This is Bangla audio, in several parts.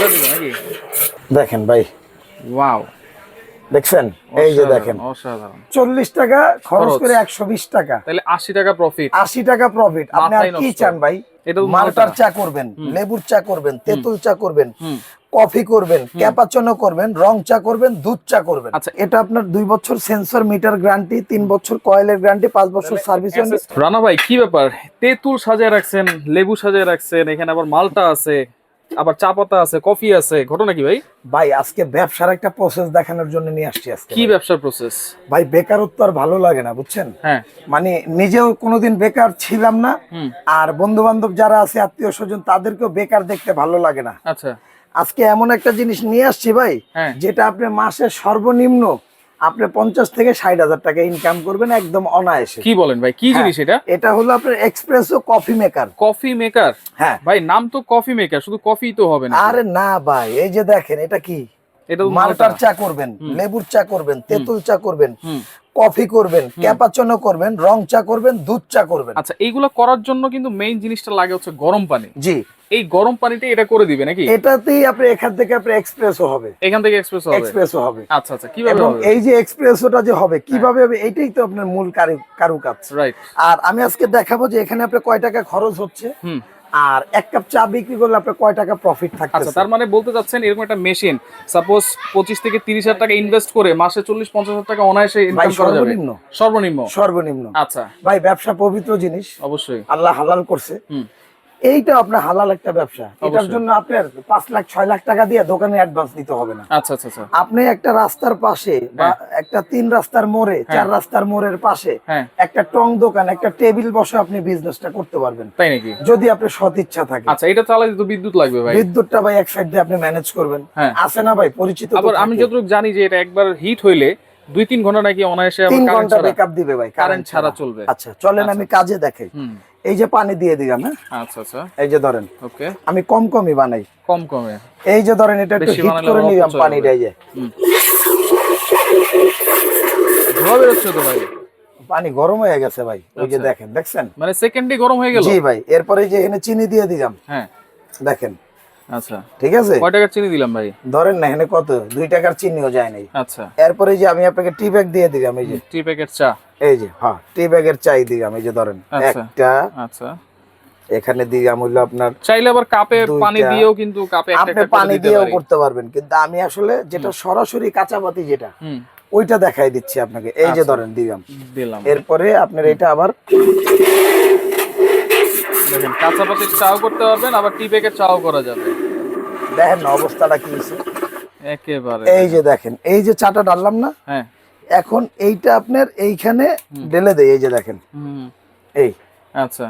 নাকি? দেখেন ভাই। ওয়াও। দেখছেন? এই যে দেখেন। অসাধারণ চল্লিশ টাকা খরচ খরচ। করে একশো বিশ টাকা। তাহলে আশি টাকা প্রফিট আশি টাকা প্রফিট আপনি আর কি চান ভাই? মালটার চা করবেন লেবুর চা করবেন তেঁতুল চা করবেন কফি করবেন ক্যাপাচনো করবেন রং চা করবেন দুধ চা করবেন। আচ্ছা। এটা আপনার দুই বছর সেন্সর মিটার গ্যারান্টি তিন বছর কয়েলের গ্যারান্টি পাঁচ বছর সার্ভিস রানা ভাই কি ব্যাপার? তেঁতুল সাজিয়ে রাখছেন লেবু সাজিয়ে রাখছেন এখানে আবার মালটা আছে। আবার চা পাতা আছে কফি আছে ঘটনা কি ভাই? ভাই আজকে ব্যবসার একটা প্রসেস দেখানোর জন্য নিয়ে আসছি আজকে। কি ব্যবসার প্রসেস ভাই বেকারত্ব আর ভালো লাগে না বুঝছেন? হ্যাঁ। মানে নিজেও কোনোদিন বেকার ছিলাম না আর বন্ধু বান্ধব যারা আছে আত্মীয় স্বজন তাদেরকেও বেকার দেখতে ভালো লাগে না। আচ্ছা। আজকে এমন একটা জিনিস নিয়ে আসছি ভাই হ্যাঁ। যেটা আপনি মাসে সর্বনিম্ন আপনি পঞ্চাশ থেকে ষাট হাজার টাকা ইনকাম করবেন একদম অনায়াসে। কি বলেন ভাই? কি জিনিস এটা? এটা হলো আপনার espresso coffee maker coffee maker হ্যাঁ। ভাই নাম তো কফি মেকার শুধু কফি তো হবে না। আরে না ভাই এই যে দেখেন এটা কি? এটা মালটার চা করবেন লেবুর চা করবেন তেঁতুল চা করবেন কফি করবেন ক্যাপাচনো করবেন রং চা করবেন দুধ চা করবেন। আচ্ছা এইগুলো করার জন্য কিন্তু মেইন জিনিসটা লাগে হচ্ছে গরম পানি। জি। এই গরম পানিটা এটা করে দিবে নাকি? এটাতেই আপনি এখান থেকে আপনি এক্সপ্রেসও হবে। এখান থেকে এক্সপ্রেস হবে? এক্সপ্রেসও হবে। আচ্ছা আচ্ছা কীভাবে হবে? এই যে এক্সপ্রেসোটা যে হবে কীভাবে হবে এইটাই তো আপনার মূল কারু কারুকাজ। রাইট আর আমি আজকে দেখাবো যে এখানে আপনার কয় টাকা খরচ হচ্ছে। হুম। আর এক কাপ চা বিক্রি করলে আপনার কয় টাকা প্রফিট আচ্ছা থাকছে তার মানে বলতে চাচ্ছেন এরকম একটা মেশিন সাপোজ পঁচিশ থেকে তিরিশ হাজার টাকা ইনভেস্ট করে মাসে চল্লিশ পঞ্চাশ হাজার টাকা অনায়াসে ইনকাম করা যাবে। সর্বনিম্ন। সর্বনিম্ন? সর্বনিম্ন। আচ্ছা। ভাই ব্যবসা পবিত্র জিনিস। অবশ্যই। আল্লাহ হালাল করছে। এইটা আপনার হালাল একটা ব্যবসা। এটার জন্য আপনার পাঁচ লাখ ছয় লাখ টাকা দিয়ে দোকানে অ্যাডভান্স দিতে হবে না। আচ্ছা আচ্ছা আচ্ছা। আপনি একটা রাস্তার পাশে বা একটা তিন রাস্তার মোড়ে চার রাস্তার মোড়ের পাশে হ্যাঁ। একটা টং দোকান একটা টেবিল বসে আপনি বিজনেসটা করতে পারবেন। তাই নাকি? যদি আপনার সৎ ইচ্ছা থাকে। আচ্ছা এটা চালাতে তো বিদ্যুৎ লাগবে ভাই। বিদ্যুৎটা ভাই এক সাইড দিয়ে আপনি ম্যানেজ করবেন। হ্যাঁ। আছে না ভাই? পরিচিত আবার আমি। যতটুকু জানি যে এটা একবার হিট হইলে দুই তিন ঘণ্টা নাকি অনায়াসে তিন ঘণ্টা ব্যাকআপ দিবে ভাই কারেন্ট ছাড়া চলবে। আচ্ছা চলেন আমি কাজে দেখাই। হুম। এই যে পানি দিয়ে দিলাম হ্যাঁ? আচ্ছা আচ্ছা। এই যে ধরেন ওকে। আমি কম কমই বানাই। কম কমে। এই যে ধরেন এটা একটু হিট করে নিলাম পানিটা এই যে। ধোয়া বেরোচ্ছে তো ভাই? পানি গরম হয়ে গেছে ভাই ওই যে আচ্ছা। দেখেন দেখছেন? মানে সেকেন্ডে গরম হয়ে গেল? জি ভাই এরপরে যে এখানে চিনি দিয়ে দিলাম। হ্যাঁ। দেখেন আচ্ছা। ঠিক আছে? কয় টাকার চিনি দিলাম ভাই? ধরেন না এখানে কত? দুই টাকার চিনিও যায় নাই। আচ্ছা। এরপরে যে আমি আপনাকে টি ব্যাগ দিয়ে দিলাম এই যে। টি প্যাকেট চা। এই যে হ্যাঁ টি ব্যাগের চাই দিলাম এই যে ধরেন। আচ্ছা। একটা। আচ্ছা। এখানে দিলাম হইল আপনার চাইলে আবার কাপে পানি দিয়েও কিন্তু কাপে আপনি পানি দিয়েও করতে পারবেন কিন্তু আমি আসলে যেটা সরাসরি কাঁচাপাতি যেটা ওইটা দেখাই দিচ্ছি আপনাকে। এই যে। ধরেন দিলাম। দিলাম। এরপরে আপনার এটা আবার দেখেন চাও করতে পারবেন আবার টি প্যাকেট চাও করা যাবে। দেখেন না অবস্থাটা কি হয়েছে? একেবারে এই যে দেখেন এই যে চাটা ডাললাম না হ্যাঁ। এখন এইটা আপনার এইখানে ঢেলে দেয় এই যে দেখেন। হুম। এই। আচ্ছা।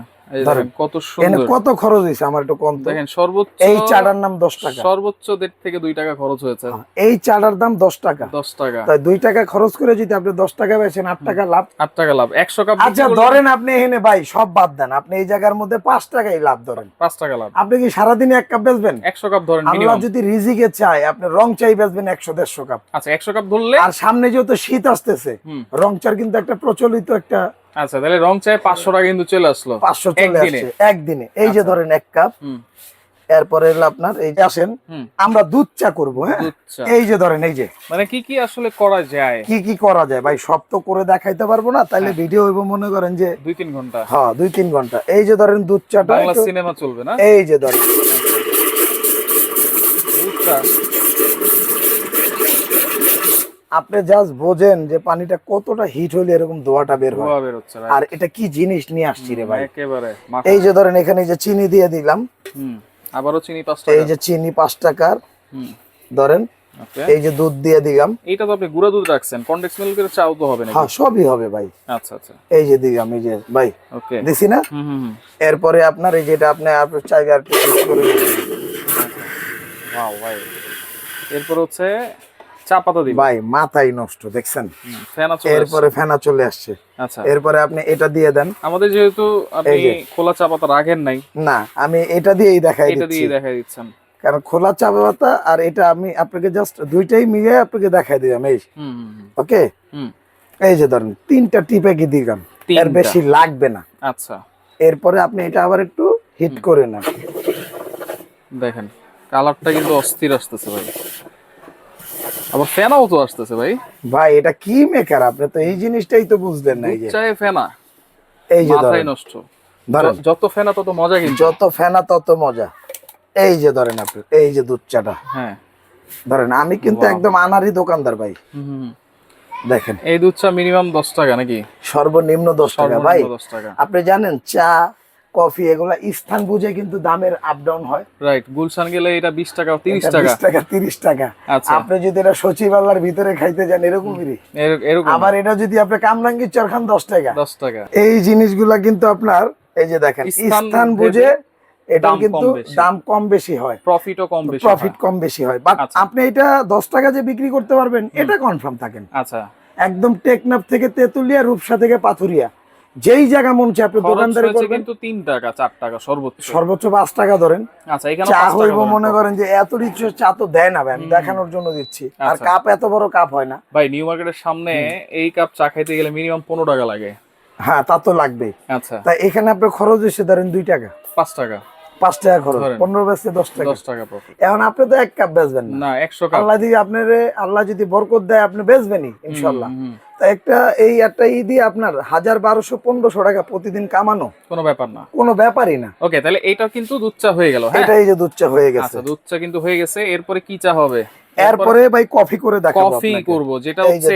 কত সুন্দর। কত খরচ হয়েছে আমার একটু কম দেখেন সর্বোচ্চ এই চাটার নাম দশ টাকা। সর্বোচ্চ দেড় থেকে দুই টাকা খরচ হয়েছে। এই চাটার দাম দশ টাকা। দশ টাকা। তাই দুই টাকা খরচ করে যদি আপনি দশ টাকা বেছেন আট টাকা লাভ। আট টাকা লাভ। একশো কাপ আচ্ছা ধরেন আপনি এখানে ভাই সব বাদ দেন। আপনি এই জায়গার মধ্যে পাঁচ টাকাই লাভ ধরেন। পাঁচ টাকা লাভ। আপনি কি সারাদিনে এক কাপ বেচবেন? একশো কাপ ধরেন আল্লাহ যদি রিজিকে চায় আপনি রং চাই বেচবেন একশো দেড়শো কাপ। আচ্ছা একশো কাপ ধরলে আর সামনে যেহেতু শীত আসতেছে রং চার কিন্তু একটা প্রচলিত একটা আচ্ছা তাহলে রং চায় পাঁচশো টাকা কিন্তু চলে আসলো। পাঁচশো চলে একদিনে। আসছে একদিনে। এই যে ধরেন এক কাপ এরপরে আপনার এই যে আসেন আমরা দুধ চা করব হ্যাঁ? এই যে ধরেন এই যে। মানে কি কি আসলে করা যায়? কি কি করা যায়? ভাই সব তো করে দেখাইতে পারব না তাইলে হ্যাঁ। ভিডিও হইব মনে করেন যে দুই তিন ঘণ্টা। হ্যাঁ দুই তিন ঘণ্টা। এই যে ধরেন দুধ চাটা সিনেমা চলবে না? এই যে ধরেন। দুধ চা। আপনি জাস্ট বোঝেন যে পানিটা কতটা হিট হলে এরকম ধোয়াটা বের হয়? আর এটা কি জিনিস নিয়ে আসছি রে ভাই? একেবারে এই যে ধরেন এখানে যে চিনি দিয়ে দিলাম হুম আবারও চিনি পাঁচ এই যে চিনি পাঁচ টাকার হুম। ধরেন এই যে দুধ দিয়ে দিলাম। এইটা তো আপনি গুঁড়া দুধ রাখছেন কন্ডেক্স মিল্কের চাও তো হবে নাকি? হ্যাঁ সবই হবে ভাই। আচ্ছা আচ্ছা। এই যে দিলাম এই যে ভাই ওকে। দিছি না? হুম এরপরে আপনার এই যেটা আপনি আপনার চাইবে আর করে। ওয়াও ভাই। এরপর হচ্ছে চা পাতা দিবেন? ভাই মাথাই নষ্ট দেখছেন? ফেনা চলে এরপরে ফেনা চলে আসছে। আচ্ছা। এরপরে আপনি এটা দিয়ে দেন। আমাদের যেহেতু আপনি খোলা চা পাতা রাখেন নাই না আমি এটা দিয়েই দেখাই এটা দিয়ে দেখা দিচ্ছেন। কারণ খোলা চা পাতা আর এটা আমি আপনাকে জাস্ট দুইটাই মিলিয়ে আপনাকে দেখাই দিলাম এই ওকে? এই যে ধরেন তিনটা টিপে কি দিলাম এর বেশি লাগবে না। আচ্ছা। এরপরে আপনি এটা আবার একটু হিট করে নেন। দেখেন কালারটা কিন্তু অস্থির আসতেছে ভাই। আবার ফেনাও তো আসতেছে ভাই। ভাই এটা কি মেকার আপনি তো এই জিনিসটাই তো বুঝলেন না এই যে। চায় ফেনা। এই যে মাথায় নষ্ট। ধরেন। যত ফেনা তত মজা কিন্তু। যত ফেনা তত মজা। এই যে ধরেন আপনি এই যে দুধ চাটা হ্যাঁ। ধরেন আমি কিন্তু একদম আনারি দোকানদার ভাই। দেখেন। এই দুধ চা মিনিমাম দশ টাকা নাকি? সর্বনিম্ন দশ টাকা। ভাই দশ টাকা। আপনি জানেন চা কফি এগুলা স্থান বুঝে কিন্তু দামের আপ ডাউন হয়। রাইট গুলশান গেলে এটা বিশ টাকা তিরিশ এটা টাকা। 20 টাকা তিরিশ টাকা। আচ্ছা। আপনি যদি এটা সচিবালয়ের ভিতরে খাইতে যান এরকমই এরকম। আবার এটা যদি আপনি কামরাঙ্গি চর খান দশ টাকা। দশ টাকা। এই জিনিসগুলা কিন্তু আপনার এই যে দেখেন স্থান বুঝে এটা কিন্তু। দাম কম বেশি হয়। প্রফিটও কম বেশি প্রফিট কম বেশি হয়। বাট আচ্ছা। আপনি এটা দশ টাকা যে বিক্রি করতে পারবেন এটা কনফার্ম থাকেন। আচ্ছা। একদম টেকনাফ থেকে তেতুলিয়া রূপসা থেকে পাথুরিয়া। যেই জায়গা মন চায় আপনি দোকানদারি করবেন। কিন্তু তিন টাকা চার টাকা সর্বোচ্চ। সর্বোচ্চ পাঁচ টাকা ধরেন। আচ্ছা এখানে চা হইব মনে করেন যে এত রিচ চা তো দেয় না ভাই আমি দেখানোর জন্য দিচ্ছি। আর আচ্ছা। কাপ এত বড় কাপ হয় না। ভাই নিউ মার্কেটের সামনে এই কাপ চা খাইতে গেলে মিনিমাম পনেরো টাকা লাগে। হ্যাঁ তা তো লাগবে আচ্ছা। তাই এখানে আপনার খরচ এসে ধরেন দুই টাকা। পাঁচ টাকা। পাঁচ টাকা খরচ পনেরো বেচতে দশ টাকা। দশ টাকা এখন আপনি তো এক কাপ বেচবেন না। একশো আল্লাহ যদি আপনার আল্লাহ যদি বরকত দেয় আপনি বেচবেনই ইনশাল্লাহ একটা এই একটা ই দিয়ে আপনার হাজার বারোশো পনেরোশো টাকা প্রতিদিন কামানো। কোনো ব্যাপার না। কোনো ব্যাপারই না। ওকে তাহলে এটা কিন্তু দুধ চা হয়ে গেল এটা এই যে দুধ চা হয়ে গেছে। আচ্ছা দুধ চা কিন্তু হয়ে গেছে। এরপরে কি চা হবে? এরপরে ভাই কফি করে দেখাবো কফি করব যেটা হচ্ছে।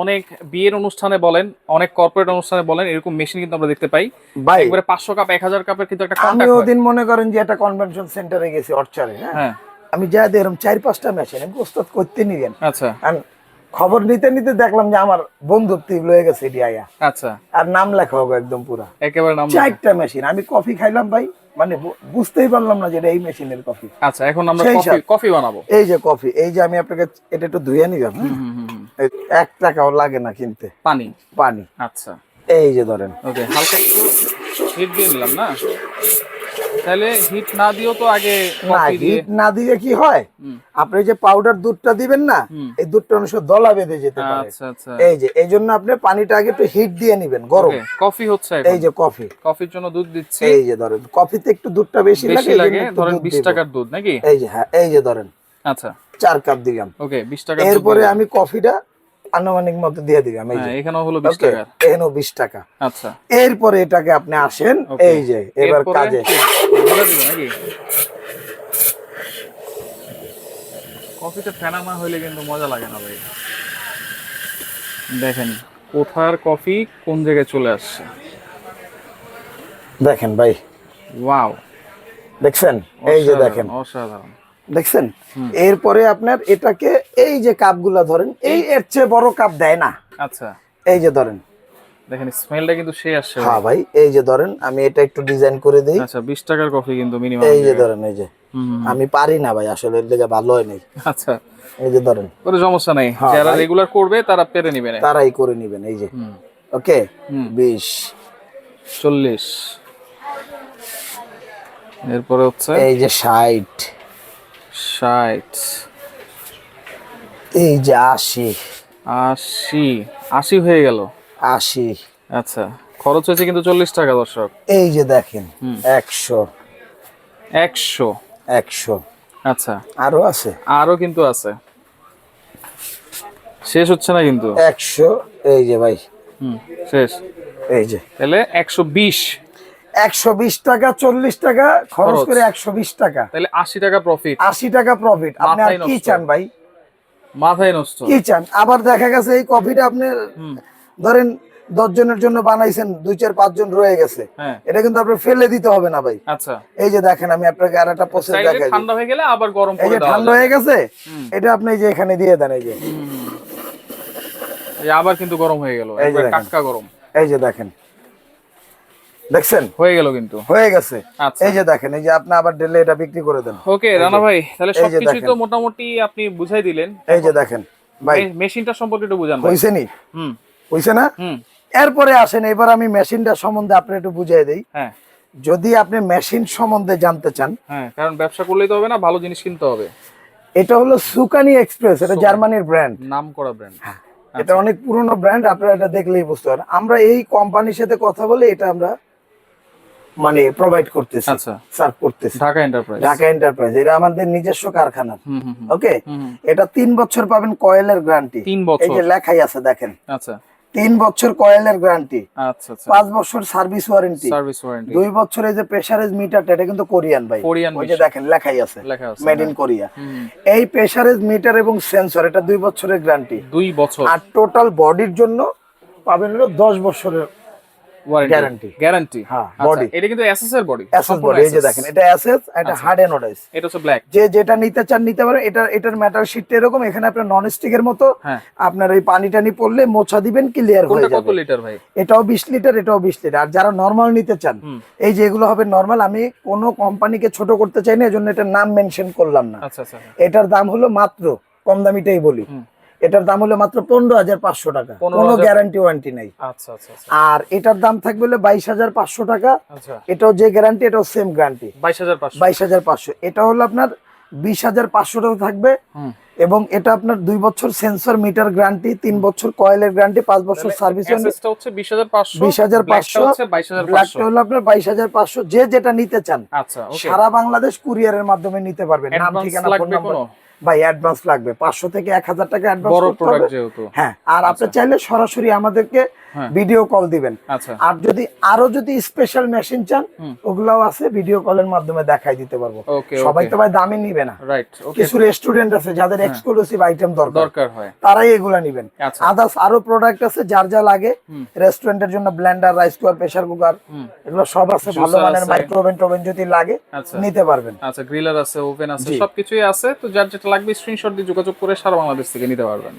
অনেক বিয়ের অনুষ্ঠানে বলেন অনেক কর্পোরেট অনুষ্ঠানে বলেন এরকম মেশিন কিন্তু আমরা দেখতে পাই। ভাই একবারে পাঁচশো কাপ এক হাজার কাপের কিন্তু একটা আমি কন্ট্যাক্ট ওদিন মনে করেন যে একটা কনভেনশন সেন্টারে গেছি অর্চারে হ্যাঁ? হ্যাঁ। আমি যা দেখলাম চার পাঁচটা মেশিন আমি প্রস্তুত করতে নিলেন আচ্ছা। খবর নিতে নিতে দেখলাম যে আমার বন্ধু বন্ধুত্ব হয়ে গেছে এটি আয়া। আচ্ছা। আর নাম লেখা হবে একদম পুরা। একেবারে নাম চারটা মেশিন আমি কফি খাইলাম ভাই মানে বুঝতেই পারলাম না যে এটা এই মেশিনের কফি আচ্ছা এখন আমরা কফি কফি বানাবো। এই যে কফি এই যে আমি আপনাকে এটা একটু ধুয়ে নিলাম হ্যাঁ? এক টাকাও লাগে না কিনতে। পানি? পানি। আচ্ছা। এই যে ধরেন। ওকে হালকা হিট দিয়ে নিলাম না? তাহলে হিট না দিও তো আগে না হিট না দিলে কি হয়? আপনি যে পাউডার দুধটা দিবেন না এই দুধটা দলা বেঁধে যেতে পারে। আচ্ছা আচ্ছা। এই যে এই জন্য আপনি পানিটা আগে একটু হিট দিয়ে নিবেন গরম। কফি হচ্ছে এই যে কফি কফির জন্য দুধ দিচ্ছি। এই যে ধরেন কফিতে একটু দুধটা বেশি লাগে ধরেন দুধ বিশ দিব। টাকার দুধ নাকি? এই যে হ্যাঁ এই যে ধরেন আচ্ছা। চার কাপ দিলাম। ওকে বিশ টাকা এরপরে আমি কফিটা আনুমানিক মতো দিয়ে দিলাম এই যে। হ্যাঁ এখানেও হলো বিশ ওকে টাকার। এখানেও বিশ টাকা। আচ্ছা। এরপরে এটাকে আপনি আসেন এই যে এবার কাজে? বলে দিবো নাকি? কফিতে ফেনা না হইলে কিন্তু মজা লাগে না ভাই। দেখেন কোথার কফি কোন জায়গায় চলে আসছে? দেখেন ভাই। ওয়াও। দেখছেন? এই যে দেখেন। অসাধারণ দেখছেন? এরপরে আপনার এটাকে এই যে কাপগুলা ধরেন এই এর চেয়ে বড় কাপ দেয় না। আচ্ছা। এই যে ধরেন দেখেন স্মেলটা কিন্তু সে আসছে। হ্যাঁ ভাই এই যে ধরেন আমি এটা একটু ডিজাইন করে দিই। আচ্ছা বিশ টাকার কফি কিন্তু মিনিমাম এই যে ধরেন এই যে। আমি পারি না ভাই আসলে এর লেগে ভালো হয় নাই। আচ্ছা। এই যে ধরেন। কোনো সমস্যা নাই। হ্যাঁ, যারা রেগুলার করবে তারা পেরে নিবে তারাই করে নিবেন এই যে। ওকে? হুম। বিশ। চল্লিশ। এরপরে হচ্ছে? এই যে ষাট। ষাট। এই যে আশি। আশি। আশি হয়ে গেল। আশি। আচ্ছা খরচ হয়েছে কিন্তু চল্লিশ টাকা দর্শক। এই যে দেখেন একশো। একশো? একশো। আচ্ছা। আরও আছে? আরও কিন্তু আছে। শেষ হচ্ছে না কিন্তু? একশো এই যে ভাই। হুম শেষ। এই যে। তাহলে একশো বিশ। একশো বিশ টাকা চল্লিশ টাকা খরচ। করে একশো বিশ টাকা। তাহলে আশি টাকা প্রফিট আশি টাকা প্রফিট আপনি আর কি। চান ভাই? মাথায় নষ্ট। কি চান? আবার দেখা গেছে এই কফিটা আপনি হুম। ধরেন দশ জনের জন্য বানাইছেন দুই চার পাঁচ জন রয়ে গেছে হ্যাঁ এটা কিন্তু আপনার ফেলে দিতে হবে না ভাই আচ্ছা এই যে দেখেন আমি আপনাকে আর একটা প্রসেস দেখাই ঠান্ডা হয়ে গেলে আবার গরম এই যে ঠান্ডা হয়ে গেছে এটা আপনি এই যে এখানে দিয়ে দেন এই যে আবার কিন্তু গরম হয়ে গেল। গরম এই যে দেখেন দেখছেন হয়ে গেল কিন্তু হয়ে গেছে আচ্ছা এই যে দেখেন এই যে আপনি আবার ডেলে এটা বিক্রি করে দেন ওকে রানা ভাই তাহলে সবকিছু তো মোটামুটি আপনি বুঝাই দিলেন এই যে দেখেন ভাই মেশিনটা সম্পর্কে একটু বুঝান হইছে নি হুম হইছে না? এরপরে আসেন এবার আমি মেশিনটা সম্বন্ধে আপনি একটু বুঝিয়ে দেই। হ্যাঁ। যদি আপনি মেশিন সম্বন্ধে জানতে চান হ্যাঁ কারণ ব্যবসা করলেই তো হবে না ভালো জিনিস কিনতে হবে। এটা হলো সুকানি এক্সপ্রেস এটা জার্মানির ব্র্যান্ড নাম করা ব্র্যান্ড এটা অনেক পুরনো ব্র্যান্ড আপনারা এটা দেখলেই বুঝতে পারেন আমরা এই কোম্পানির সাথে কথা বলে এটা আমরা মানে প্রোভাইড করতেছি আচ্ছা। সার্ভ করতেছি। ঢাকা এন্টারপ্রাইজ ঢাকা এন্টারপ্রাইজ এটা আমাদের নিজস্ব কারখানা। ওকে। এটা তিন বছর পাবেন কয়েলের গ্যারান্টি তিন এই যে লেখাই আছে দেখেন। আচ্ছা। তিন বছর কয়েলের গ্যারান্টি। আচ্ছা আচ্ছা। পাঁচ বছর সার্ভিস ওয়ারেন্টি। Service warranty. দুই বছর এই যে প্রেসারেজ মিটারটা এটা কিন্তু কোরিয়ান ভাই। কোরিয়ান ওই যে দেখেন লেখাই আছে। মেড ইন কোরিয়া এই প্রেসারেজ মিটার এবং সেন্সর এটা দুই বছরের গ্যারান্টি। দুই বছর। আর টোটাল বডির জন্য পাবেন হলো দশ বছরের ওয়ারেন্টি Guarantee। গ্যারান্টি হ্যাঁ, এটা কিন্তু এসএস এর বডি অ্যাসেস বডি এই যে দেখেন এটা অ্যাসেস এটা হার্ড এনোডাইজ এটা হচ্ছে ব্ল্যাক যে যেটা নিতে চান নিতে পারেন এটা এটার ম্যাটার শিটটা এরকম এখানে আপনার নন স্টিকের মতো হ্যাঁ। আপনার পানি টানি পড়লে মোছা দিবেন ক্লিয়ার হয়ে কত যাবে। লিটার ভাই? এটাও বিশ লিটার এটাও বিশ লিটার আর যারা নর্মাল নিতে চান এই যে এগুলো হবে নর্মাল আমি কোনো কোম্পানিকে ছোট করতে চাই না এজন্য এটার নাম মেনশন করলাম না। আচ্ছা আচ্ছা। এটার দাম হলো মাত্র কম দামিটাই বলি। এটার দাম হলো মাত্র পনেরো হাজার পাঁচশো টাকা। কোনো গ্যারান্টি ওয়ারেন্টি নাই। আচ্ছা আচ্ছা আচ্ছা। আর এটার দাম থাকবে হলো বাইশ হাজার পাঁচশো টাকা। এটাও যে গ্যারান্টি এটাও সেম গ্যারান্টি বাইশ হাজার পাঁচশো। এটা হলো আপনার বিশ হাজার পাঁচশো টাকা থাকবে। এবং এটা আপনার দুই বছর সেন্সর মিটার গ্যারান্টি তিন বছর কয়েলের গ্যারান্টি পাঁচ বছর সার্ভিস বিশ হাজার পাঁচশো 20,500 হচ্ছে বাইশ হাজার ব্ল্যাকটা হলো আপনার বাইশ হাজার পাঁচশো। যে যেটা নিতে চান সারা বাংলাদেশ কুরিয়ারের মাধ্যমে নিতে পারবেন। নাম ঠিকানা ফোন নাম্বার? ভাই অ্যাডভান্স লাগবে। পাঁচশো থেকে এক হাজার টাকা অ্যাডভান্স হ্যাঁ আর আপনি চাইলে সরাসরি আমাদেরকে। ভিডিও কল দিবেন। আচ্ছা। আর যদি আরও যদি স্পেশাল মেশিন চান ওগুলাও আছে ভিডিও কলের মাধ্যমে দেখাই দিতে পারব। সবাই তো ভাই দামে নিবে না। কিছু রেস্টুরেন্ট আছে যাদের এক্সক্লুসিভ আইটেম দরকার। হয়। তারাই এগুলা নিবেন। আচ্ছা। আদার্স আরও প্রোডাক্ট আছে যার যা লাগে। রেস্টুরেন্টের জন্য blender rice cooker pressure cooker এগুলো সব আছে ভালো মানের। মাইক্রোওভেন টোভেন যদি লাগে আচ্ছা। নিতে পারবেন। আচ্ছা গ্রিলার আছে ওভেন আছে সবকিছুই আছে। তো যার যেটা লাগবে স্ক্রিনশট দিয়ে যোগাযোগ করে সারা বাংলাদেশ থেকে নিতে পারবেন।